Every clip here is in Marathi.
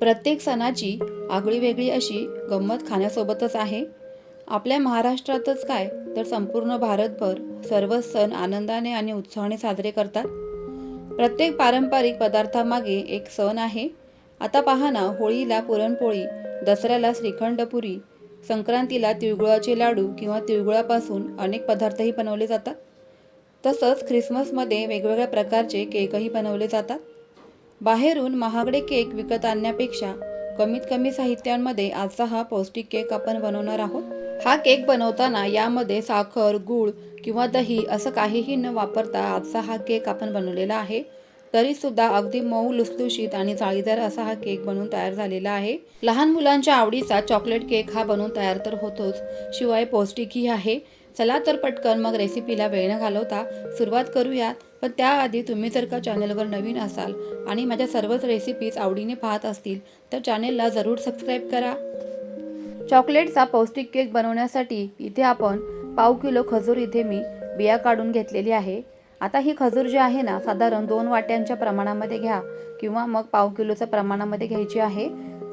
प्रत्येक सणाची आगळी वेगळी अशी गंमत खाण्यासोबतच आहे. आपल्या महाराष्ट्रातच काय तर संपूर्ण भारतभर सर्वच सण आनंदाने आणि उत्साहाने साजरे करतात. प्रत्येक पारंपरिक पदार्थामागे एक सण आहे. आता पहा ना होळीला पुरणपोळी दसऱ्याला श्रीखंडपुरी संक्रांतीला तिळगुळाचे लाडू किंवा तिळगुळापासून अनेक पदार्थही बनवले जातात. तसंच ख्रिसमसमध्ये वेगवेगळ्या प्रकारचे केकही बनवले जातात. बाहेरून महागडे केक विकत आणण्यापेक्षा कमीत कमी साहित्यांमध्ये आजचा हा पौष्टिक केक आपण बनवणार आहोत. हा केक बनवताना यामध्ये साखर गूळ किंवा दही असं काहीही न वापरता आजचा हा केक आपण बनवलेला आहे. तरी सुद्धा अगदी मऊ लुसलुशीत आणि जाळीदार असा हा केक बनवून तयार झालेला आहे. लहान मुलांच्या आवडीचा चॉकलेट केक हा बनवून तयार तर होतोच शिवाय पौष्टिकही आहे. चला तर पटकन मग रेसिपीला वेळ न घालवता सुरुवात करूयात. पण त्याआधी तुम्ही जर का चॅनलवर नवीन असाल आणि माझ्या सर्वच रेसिपीज आवडीने पाहत असतील तर चॅनेलला जरूर सबस्क्राईब करा. चॉकलेटचा पौष्टिक केक बनवण्यासाठी इथे आपण पाव किलो खजूर इथे मी बिया काढून घेतलेली आहे. आता ही खजूर जी आहे ना साधारण दोन वाट्यांच्या प्रमाणामध्ये घ्या किंवा मग पाव किलोच्या प्रमाणामध्ये घ्यायची आहे.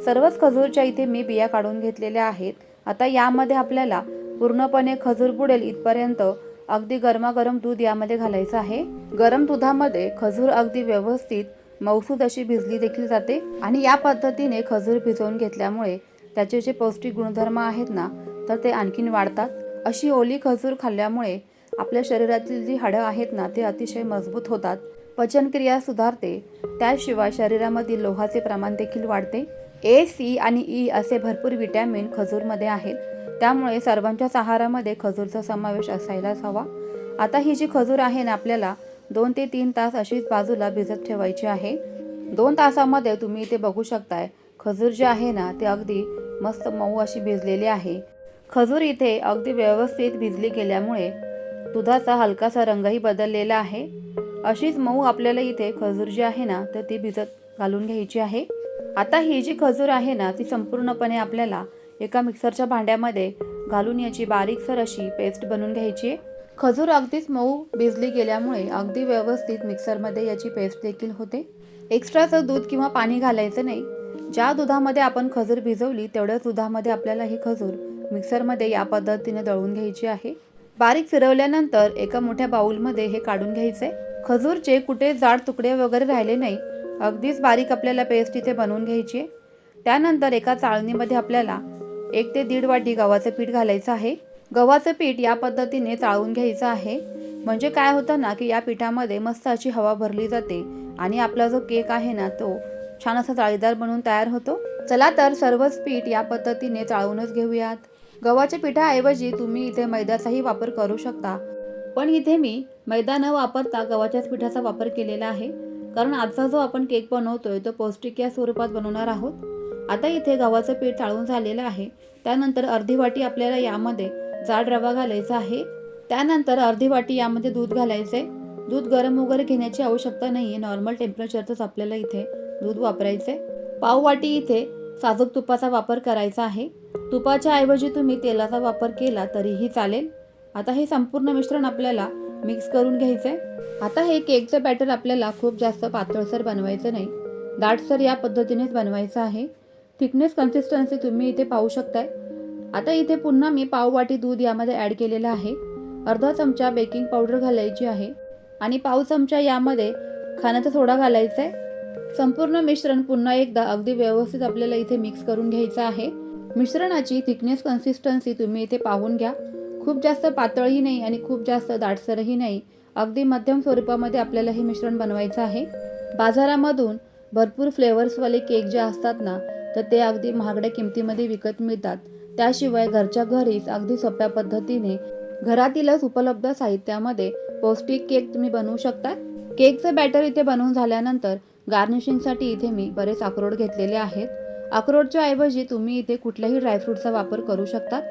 सर्वच खजूरच्या इथे मी बिया काढून घेतलेल्या आहेत. आता यामध्ये आपल्याला पूर्णपणे खजूर बुडेल इथपर्यंत अगदी गरमागरम दूध यामध्ये घालायचं आहे. गरम दुधामध्ये खजूर अगदी व्यवस्थित मौसूद अशी भिजली देखील जाते आणि या पद्धतीने खजूर भिजवून घेतल्यामुळे त्याचे जे पौष्टिक गुणधर्म आहेत ना तर ते आणखीन वाढतात. अशी ओली खजूर खाल्ल्यामुळे आपल्या शरीरातील जी हाडं आहेत ना ते अतिशय मजबूत होतात. पचनक्रिया सुधारते. त्याशिवाय शरीरामधील लोहाचे प्रमाण देखील वाढते. ए सी आणि ई असे भरपूर विटॅमिन खजूरमध्ये आहेत. त्यामुळे सर्वांच्याच आहारामध्ये खजूरचा समावेश असायलाच हवा. आता ही जी खजूर आहे ना आपल्याला दोन ते तीन तास अशीच बाजूला भिजत ठेवायची आहे. दोन तासामध्ये तुम्ही इथे बघू शकताय खजूर जे आहे ना ते अगदी मस्त मऊ अशी भिजलेली आहे. खजूर इथे अगदी व्यवस्थित भिजली गेल्यामुळे दुधाचा हलकासा रंगही बदललेला आहे. अशीच मऊ आपल्याला इथे खजूर जी आहे ना तर ती भिजत घालून घ्यायची आहे. आता ही जी खजूर आहे ना ती संपूर्णपणे आपल्याला एका मिक्सरच्या भांड्यामध्ये घालून याची बारीकसर अशी पेस्ट बनवून घ्यायची. आहे खजूर अगदीच मऊ भिजली गेल्यामुळे अगदी व्यवस्थित मिक्सरमध्ये याची पेस्ट देखील होते. एक्स्ट्राचं दूध किंवा पाणी घालायचं नाही. ज्या दुधामध्ये आपण खजूर भिजवली तेवढ्याच दुधामध्ये आपल्याला ही खजूर मिक्सरमध्ये या पद्धतीने दळून घ्यायची आहे. बारीक फिरवल्यानंतर एका मोठ्या बाऊलमध्ये हे काढून घ्यायचे. खजूरचे कुठे जाड तुकडे वगैरे राहिले नाही. अगदीच बारीक आपल्याला पेस्ट इथे बनवून घ्यायची त्यानंतर एका चाळणीमध्ये आपल्याला एक ते दीड वाटी गव्हाचं पीठ घालायचं आहे. गव्हाचं पीठ या पद्धतीने चाळून घ्यायचं आहे. म्हणजे काय होतं ना की या पिठामध्ये मस्त अशी हवा भरली जाते आणि आपला जो केक आहे ना तो छान असा जाळीदार बनून तयार होतो. चला तर सर्वच पीठ या पद्धतीने चाळूनच घेऊयात. गव्हाच्या पिठाऐवजी तुम्ही इथे मैद्याचाही वापर करू शकता. पण इथे मी मैदा न वापरता गव्हाच्याच पिठाचा वापर केलेला आहे. कारण आजचा जो आपण केक बनवतोय तो पौष्टिक या स्वरूपात बनवणार आहोत. आता इथे गव्हाचं पीठ टाळून झालेलं आहे. त्यानंतर अर्धी वाटी आपल्याला यामध्ये जाड रवा घालायचा आहे. त्यानंतर अर्धी वाटी यामध्ये दूध घालायचे दूध गरम वगैरे घेण्याची आवश्यकता नाही आहे नॉर्मल टेम्परेचरचंच आपल्याला इथे दूध वापरायचे पाव वाटी इथे साजूक तुपाचा वापर करायचा आहे. तुपाच्या ऐवजी तुम्ही तेलाचा वापर केला तरीही चालेल. आता हे संपूर्ण मिश्रण आपल्याला मिक्स करून घ्यायचे आता हे केकचं बॅटर आपल्याला खूप जास्त पातळसर बनवायचं नाही. दाटसर या पद्धतीनेच बनवायचं आहे. थिकनेस कन्सिस्टन्सी तुम्ही इथे पाहू शकताय. आता इथे पुन्हा मी पाववाटी दूध यामध्ये ॲड केलेलं आहे. अर्धा चमचा बेकिंग पावडर घालायची आहे. आणि पाव चमचा यामध्ये खाण्याचा सोडा घालायचा आहे. संपूर्ण मिश्रण पुन्हा एकदा अगदी व्यवस्थित आपल्याला इथे मिक्स करून घ्यायचं आहे. मिश्रणाची थिकनेस कन्सिस्टन्सी तुम्ही इथे पाहून घ्या. खूप जास्त पातळही नाही आणि खूप जास्त दाटसरही नाही. अगदी मध्यम स्वरूपामध्ये आपल्याला हे मिश्रण बनवायचं आहे. बाजारामधून भरपूर फ्लेवर्सवाले केक जे असतात ना तर ते अगदी महागड्या किमतीमध्ये विकत मिळतात. त्याशिवाय घरच्या घरीच अगदी सोप्या पद्धतीने घरातीलच उपलब्ध साहित्यामध्ये पौष्टिक केक तुम्ही बनवू शकता. केकचं बॅटर इथे बनवून झाल्यानंतर गार्निशिंगसाठी इथे मी बरेच अक्रोड घेतलेले आहेत. अक्रोडच्या ऐवजी तुम्ही इथे कुठल्याही ड्रायफ्रूटचा वापर करू शकतात.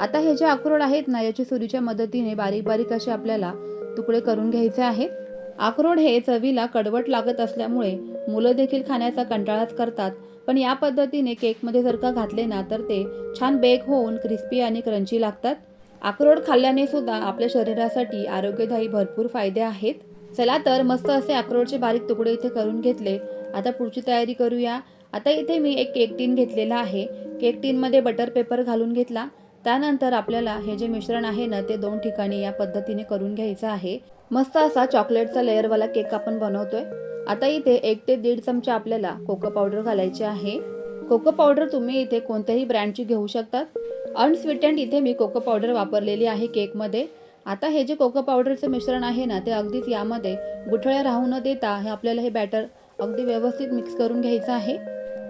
आता हे जे अक्रोड आहेत ना याच्या सुरीच्या मदतीने बारीक बारीक असे आपल्याला तुकडे करून घ्यायचे आहेत. अक्रोड हे चवीला कडवट लागत असल्यामुळे मुलं देखील खाण्याचा कंटाळाच करतात. पण या पद्धतीने केकमध्ये जर का घातले ना तर ते छान बेक होऊन क्रिस्पी आणि क्रंची लागतात. अक्रोड खाल्ल्याने सुद्धा आपल्या शरीरासाठी आरोग्यदायी भरपूर फायदे आहेत. चला तर मस्त असे अक्रोडचे बारीक तुकडे इथे करून घेतले. आता पुढची तयारी करूया. आता इथे मी एक केक टीन घेतलेला आहे. केक टीनमध्ये बटर पेपर घालून घेतला. त्यानंतर आपल्याला हे जे मिश्रण आहे ना ते दोन ठिकाणी या पद्धतीने करून घ्यायचं आहे. मस्त असा चॉकलेटचा लेअरवाला केक आपण बनवतोय. आता इथे एक ते दीड चमचा आपल्याला कोको पावडर घालायची आहे. कोको पावडर तुम्ही इथे कोणत्याही ब्रँडची घेऊ शकतात अनस्वीटंड इथे मी कोको पावडर वापरलेली आहे केकमध्ये आता हे जे कोको पावडरचं मिश्रण आहे ना ते अगदीच यामध्ये गुठळ्या राहू न देता हे आपल्याला हे बॅटर अगदी व्यवस्थित मिक्स करून घ्यायचं आहे.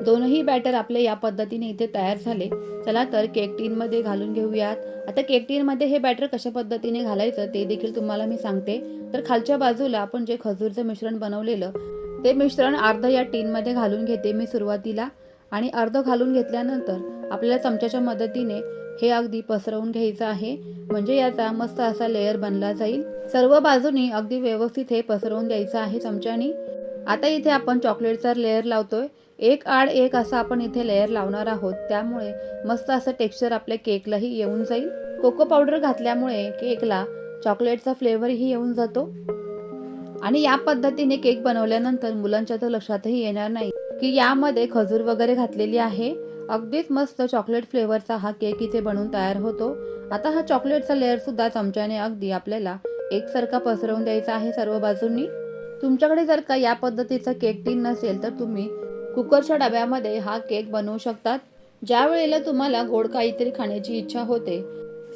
दोनही बॅटर आपले या पद्धतीने इथे तयार झाले. चला तर केक टीनमध्ये घालून घेऊयात. आता केक टीनमध्ये हे बॅटर कशा पद्धतीने घालायचं ते देखील तुम्हाला मी सांगते. तर खालच्या बाजूला आपण जे खजूरचं मिश्रण बनवलेलं ते मिश्रण अर्ध या टीनमध्ये घालून घेते मी सुरुवातीला. आणि अर्ध घालून घेतल्यानंतर आपल्याला चमच्याच्या मदतीने हे अगदी पसरवून घ्यायचं आहे. म्हणजे याचा मस्त असा लेअर बनला जाईल. सर्व बाजूनी अगदी व्यवस्थित हे पसरवून द्यायचं आहे चमच्यानी. आता इथे आपण चॉकलेटचा लेअर लावतोय. एक आड एक असा आपण इथे लेअर लावणार आहोत. त्यामुळे मस्त असं टेक्स्चर आपल्या केकलाही येऊन जाईल. कोको पावडर घातल्यामुळे केकला चॉकलेटचा फ्लेवरही येऊन जातो. आणि या पद्धतीने केक बनवल्यानंतर मुलांच्या तर लक्षातही येणार नाही की यामध्ये खजूर वगैरे घातलेली आहे. अगदीच मस्त चॉकलेट फ्लेवरचा हा केक इथे बनवून तयार होतो. आता हा चॉकलेटचा लेअर सुद्धा चमच्याने अगदी आपल्याला एकसारखा पसरवून द्यायचा आहे सर्व बाजूंनी. तुमच्याकडे जर का या पद्धतीचा केक टीन नसेल तर तुम्ही कुकरच्या डब्यामध्ये हा केक बनवू शकतात ज्या वेळेला तुम्हाला गोड काहीतरी खाण्याची इच्छा होते.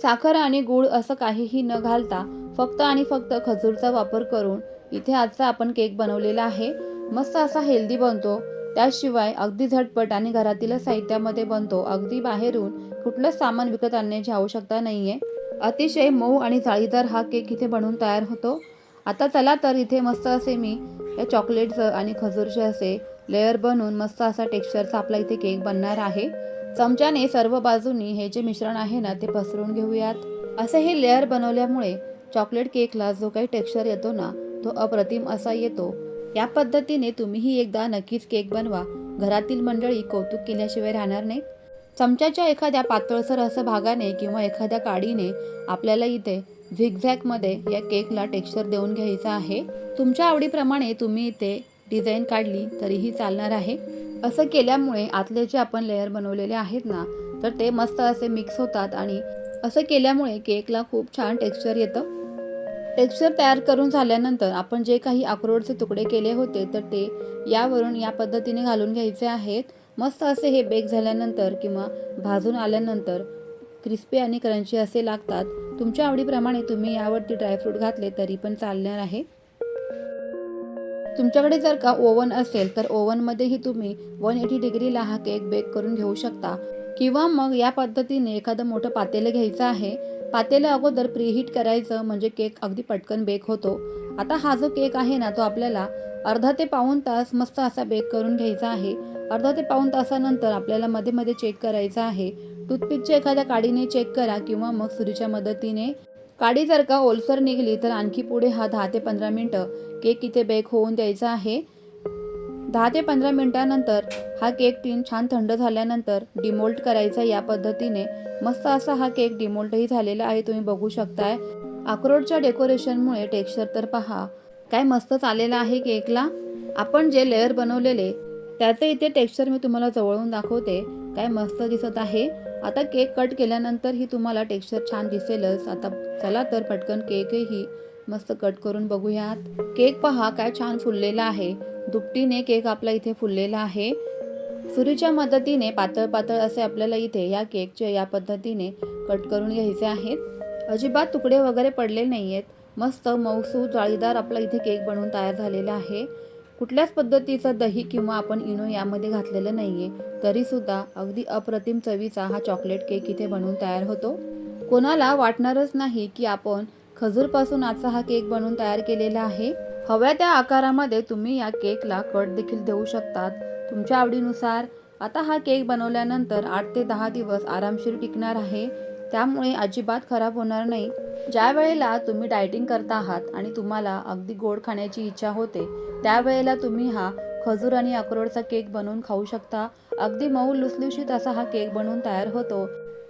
साखर आणि गूळ असं काहीही न घालता फक्त आणि फक्त खजूरचा वापर करून इथे आजचा आपण केक बनवलेला आहे. मस्त असा हेल्दी बनतो. त्याशिवाय अगदी झटपट आणि घरातील साहित्यामध्ये बनतो. अगदी बाहेरून कुठलंच सामान विकत आणण्याची आवश्यकता नाहीये. अतिशय मऊ आणि जाळीदार हा केक इथे बनवून तयार होतो. आता चला तर इथे मस्त असे मी या चॉकलेटचं आणि खजूरचे असे लेअर बनवून मस्त असा टेक्स्चरचा आपला इथे केक बनणार आहे. चमच्याने सर्व बाजूनी हे जे मिश्रण आहे ना ते पसरून घेऊयात. असे हे लेअर बनवल्यामुळे चॉकलेट केकला जो काही टेक्स्चर येतो ना तो अप्रतिम असा येतो. या पद्धतीने तुम्हीही एकदा नक्कीच केक बनवा. घरातील मंडळी कौतुक केल्याशिवाय राहणार नाहीत. चमच्याच्या एखाद्या पातळसर असं भागाने किंवा एखाद्या काडीने आपल्याला इथे झिगझॅगमध्ये या केकला टेक्स्चर देऊन घ्यायचं आहे. तुमच्या आवडीप्रमाणे तुम्ही इथे डिझाईन काढली तरीही चालणार आहे. असं केल्यामुळे आतले जे आपण लेअर बनवलेले आहेत ना तर ते मस्त असे मिक्स होतात आणि असं केल्यामुळे केकला खूप छान टेक्स्चर येतं. टेक्स्चर तयार करून झाल्यानंतर आपण जे काही अक्रोडचे तुकडे केले होते तर ते यावरून या पद्धतीने घालून घ्यायचे आहेत. मस्त असे हे बेक झाल्यानंतर किंवा भाजून आल्यानंतर क्रिस्पी आणि क्रंची असे लागतात. तुमच्या आवडीप्रमाणे तुम्ही यावरती ड्रायफ्रूट घातले तरी पण चालणार आहे. तुमच्याकडे जर का ओव्हन असेल तर ओव्हनमध्येही तुम्ही वन एटी डिग्रीला हा केक बेक करून घेऊ शकता. किंवा मग या पद्धतीने एखादं मोठं पातेलं घ्यायचं आहे. पातेलं अगोदर प्रीहीट करायचं म्हणजे केक अगदी पटकन बेक होतो. आता हा जो केक आहे ना तो आपल्याला अर्धा ते पाऊण तास मस्त असा बेक करून घ्यायचा आहे. अर्धा ते पाऊण तासानंतर आपल्याला मध्ये मध्ये चेक करायचं आहे. टूथपिकच्या एखाद्या काडीने चेक करा किंवा मग सुरीच्या मदतीने काडी जर का ओलसर निघली तर आणखी पुढे हा दहा ते पंधरा मिनटं केक इथे बेक होऊन द्यायचा आहे. दहा ते पंधरा मिनटानंतर हा केक टीन छान थंड झाल्यानंतर डिमोल्ट करायचा या पद्धतीने. मस्त असा हा केक डिमोल्टही झालेला आहे तुम्ही बघू शकताय. अक्रोडच्या डेकोरेशनमुळे टेक्स्चर तर पहा. काय मस्त चाललेलं आहे केकला. आपण जे लेअर बनवलेले त्याचे इथे टेक्स्चर मी तुम्हाला जवळून दाखवते. काय मस्त दिसत आहे. आता केक कट केल्यानंतर ही तुम्हाला टेक्स्चर छान दिसेलच. आता चला तर पटकन केकही मस्त कट करून बघूयात. केक पहा काय छान फुललेला आहे. दुपटीने केक आपला इथे फुललेला आहे. सुरीच्या मदतीने पातळ पातळ असे आपल्याला इथे या केकचे या पद्धतीने कट करून घ्यायचे आहेत. अजिबात तुकडे वगैरे पडले नाही आहेत मस्त मऊसूद जाळीदार आपला इथे केक बनवून तयार झालेला आहे. कुठल्याच पद्धतीचं दही किंवा आपण इनो यामध्ये घातलेलं नाही आहे तरीसुद्धा अगदी अप्रतिम चवीचा हा चॉकलेट केक इथे बनवून तयार होतो. कोणाला वाटणारच नाही की आपण खजूरपासून आजचा हा केक बनवून तयार केलेला आहे. हव्या त्या आकारामध्ये तुम्ही या केकला कट देखील देऊ शकतात. तुमच्या आवडीनुसार. आता हा केक बनवल्यानंतर आठ ते दहा दिवस आरामशीर टिकणार आहे. त्यामुळे अजिबात खराब होणार नाही. ज्या वेळेला तुम्ही डायटिंग करता आहात आणि तुम्हाला अगदी गोड खाण्याची इच्छा होते त्यावेळेला तुम्ही हा खजूर आणि अक्रोडचा केक बनवून खाऊ शकता. अगदी मऊ लुसलुशीत असा हा केक बनवून तयार होतो.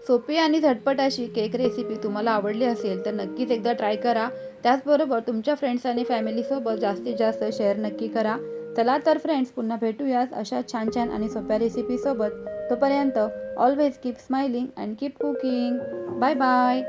सोपी आणि झटपट अशी केक रेसिपी तुम्हाला आवडली असेल तर नक्कीच एकदा ट्राय करा. त्याचबरोबर तुमच्या फ्रेंड्स आणि फॅमिलीसोबत जास्तीत जास्त शेअर नक्की करा. चला तर फ्रेंड्स पुन्हा भेटूयात अशा छान छान आणि सोप्या रेसिपीसोबत तोपर्यंत always keep smiling and keep cooking bye bye